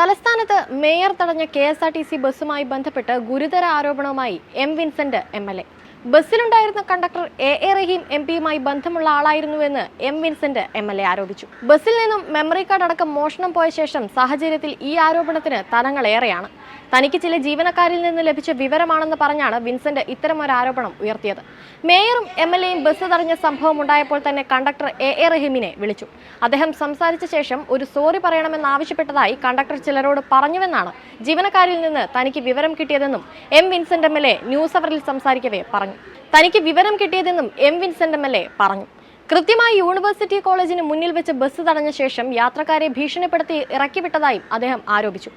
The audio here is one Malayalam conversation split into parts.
തലസ്ഥാനത്ത് മേയർ തടഞ്ഞ K S R T C ബസ്സുമായി ബന്ധപ്പെട്ട് ഗുരുതര ആരോപണവുമായി M Vincent M L A ബസ്സിലുണ്ടായിരുന്ന conductor A A Rahim M പിയുമായി ബന്ധമുള്ള ആളായിരുന്നുവെന്ന് M Vincent M L A ആരോപിച്ചു. ബസ്സിൽ നിന്നും മെമ്മറി കാർഡ് അടക്കം മോഷണം പോയ ശേഷം സാഹചര്യത്തിൽ ഈ ആരോപണത്തിന് തലങ്ങളേറെയാണ് തനിക്ക് ചില ജീവനക്കാരിൽ നിന്ന് ലഭിച്ച വിവരമാണെന്ന് പറഞ്ഞാണ് വിൻസെന്റ് ഇത്തരമൊരു ആരോപണം ഉയർത്തിയത്. മേയറും എം എൽ എയും ബസ് തടഞ്ഞ സംഭവം ഉണ്ടായപ്പോൾ തന്നെ കണ്ടക്ടർ എ എ റഹീമിനെ വിളിച്ചു. അദ്ദേഹം സംസാരിച്ച ശേഷം ഒരു സോറി പറയണമെന്നാവശ്യപ്പെട്ടതായി കണ്ടക്ടർ ചിലരോട് പറഞ്ഞുവെന്നാണ് ജീവനക്കാരിൽ നിന്ന് തനിക്ക് വിവരം കിട്ടിയതെന്നും M Vincent M L A news അവറിൽ സംസാരിക്കവേ പറഞ്ഞു. തനിക്ക് വിവരം കിട്ടിയതെന്നും എം വിൻസെന്റ് എം എൽ പറഞ്ഞു. കൃത്യമായി യൂണിവേഴ്സിറ്റി കോളേജിന് മുന്നിൽ വെച്ച് ബസ് തടഞ്ഞ ശേഷം യാത്രക്കാരെ ഭീഷണിപ്പെടുത്തി ഇറക്കിവിട്ടതായും അദ്ദേഹം ആരോപിച്ചു.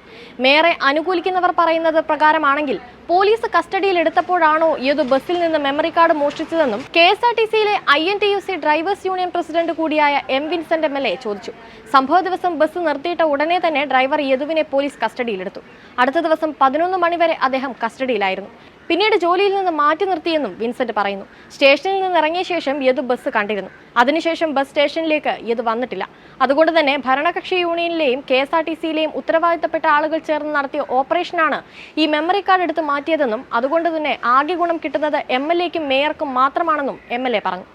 മേയറെ അനുകൂലിക്കുന്നവർ പറയുന്നത് പ്രകാരമാണെങ്കിൽ പോലീസ് കസ്റ്റഡിയിൽ എടുത്തപ്പോഴാണോ ഏത് ബസ്സിൽ നിന്ന് മെമ്മറി കാർഡ് മോഷ്ടിച്ചതെന്നും കെ എസ് ആർ ടി സിയിലെ I N T U C drivers union president കൂടിയായ M Vincent M L A ചോദിച്ചു. സംഭവ ദിവസം ബസ് നിർത്തിയിട്ട ഉടനെ തന്നെ ഡ്രൈവർ യദുവിനെ പോലീസ് കസ്റ്റഡിയിലെടുത്തു. അടുത്ത ദിവസം പതിനൊന്ന് മണിവരെ അദ്ദേഹം കസ്റ്റഡിയിലായിരുന്നു. പിന്നീട് ജോലിയിൽ നിന്ന് മാറ്റി നിർത്തിയെന്നും വിൻസെന്റ് പറയുന്നു. സ്റ്റേഷനിൽ നിന്ന് ഇറങ്ങിയ ശേഷം യദു ബസ് കണ്ടിരുന്നു. അതിനുശേഷം ബസ് സ്റ്റേഷനിലേക്ക് യദു വന്നിട്ടില്ല. അതുകൊണ്ട് തന്നെ ഭരണകക്ഷി യൂണിയനിലെയും കെ എസ് ആർ ടി സിയിലെയും ഉത്തരവാദിത്തപ്പെട്ട ആളുകൾ ചേർന്ന് നടത്തിയ ഓപ്പറേഷനാണ് ഈ മെമ്മറി കാർഡ് എടുത്ത് മാറ്റിയതെന്നും അതുകൊണ്ട് തന്നെ ആകെ ഗുണം കിട്ടുന്നത് എം എൽ എക്കും മേയർക്കും മാത്രമാണെന്നും എം എൽ എ പറഞ്ഞു.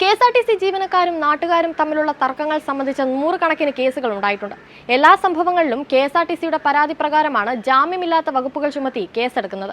K S R T C ജീവനക്കാരും നാട്ടുകാരും തമ്മിലുള്ള തർക്കങ്ങൾ സംബന്ധിച്ച നൂറുകണക്കിന് കേസുകൾ ഉണ്ടായിട്ടുണ്ട്. എല്ലാ സംഭവങ്ങളിലും കെ എസ് ആർ ടി സിയുടെ പരാതി പ്രകാരമാണ് ജാമ്യമില്ലാത്ത വകുപ്പുകൾ ചുമത്തി കേസെടുക്കുന്നത്.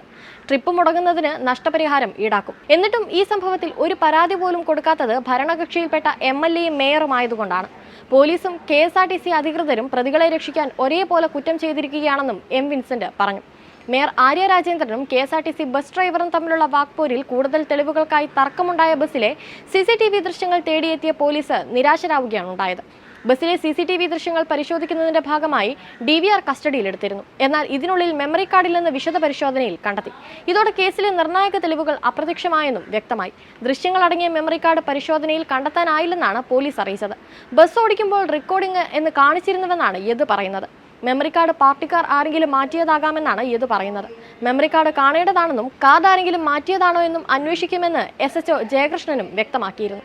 ട്രിപ്പ് മുടങ്ങുന്നതിന് നഷ്ടപരിഹാരം ഈടാക്കും. എന്നിട്ടും ഈ സംഭവത്തിൽ ഒരു പരാതി പോലും കൊടുക്കാത്തത് ഭരണകക്ഷിയിൽപ്പെട്ട എം എൽ എയും മേയറുമായതുകൊണ്ടാണ്. പോലീസും K S R T C അധികൃതരും പ്രതികളെ രക്ഷിക്കാൻ ഒരേപോലെ കുറ്റം ചെയ്തിരിക്കുകയാണെന്നും എം വിൻസെന്റ് പറഞ്ഞു. Mayor Arya രാജേന്ദ്രനും K S R T C bus ഡ്രൈവറും തമ്മിലുള്ള വാക്പോരിൽ കൂടുതൽ തെളിവുകൾക്കായി തർക്കമുണ്ടായ ബസ്സിലെ സി സി ടി വി ദൃശ്യങ്ങൾ തേടിയെത്തിയ പോലീസ് നിരാശരാവുകയാണ് ഉണ്ടായത്. ബസ്സിലെ സി സി ടി വി ദൃശ്യങ്ങൾ പരിശോധിക്കുന്നതിന്റെ ഭാഗമായി ഡി വി ആർ കസ്റ്റഡിയിലെടുത്തിരുന്നു. എന്നാൽ ഇതിനുള്ളിൽ മെമ്മറി കാർഡിൽ നിന്ന് വിശദ പരിശോധനയിൽ കണ്ടെത്തി. ഇതോടെ കേസിലെ നിർണായക തെളിവുകൾ അപ്രത്യക്ഷമായെന്നും വ്യക്തമായി. ദൃശ്യങ്ങൾ അടങ്ങിയ മെമ്മറി കാർഡ് പരിശോധനയിൽ കണ്ടെത്താനായില്ലെന്നാണ് പോലീസ് അറിയിച്ചത്. ബസ് ഓടിക്കുമ്പോൾ റെക്കോർഡിംഗ് എന്ന് കാണിച്ചിരുന്നുവെന്നാണ് യത് പറയുന്നത്. മെമ്മറി കാർഡ് പാർട്ടിക്കാർ ആരെങ്കിലും മാറ്റിയതാകാമെന്നാണ് ഇത് പറയുന്നത്. മെമ്മറി കാർഡ് കാണേണ്ടതാണെന്നും കാർഡ് ആരെങ്കിലും മാറ്റിയതാണോ എന്നും അന്വേഷിക്കുമെന്ന് എസ് എച്ച്ഒ ജയകൃഷ്ണനും വ്യക്തമാക്കിയിരുന്നു.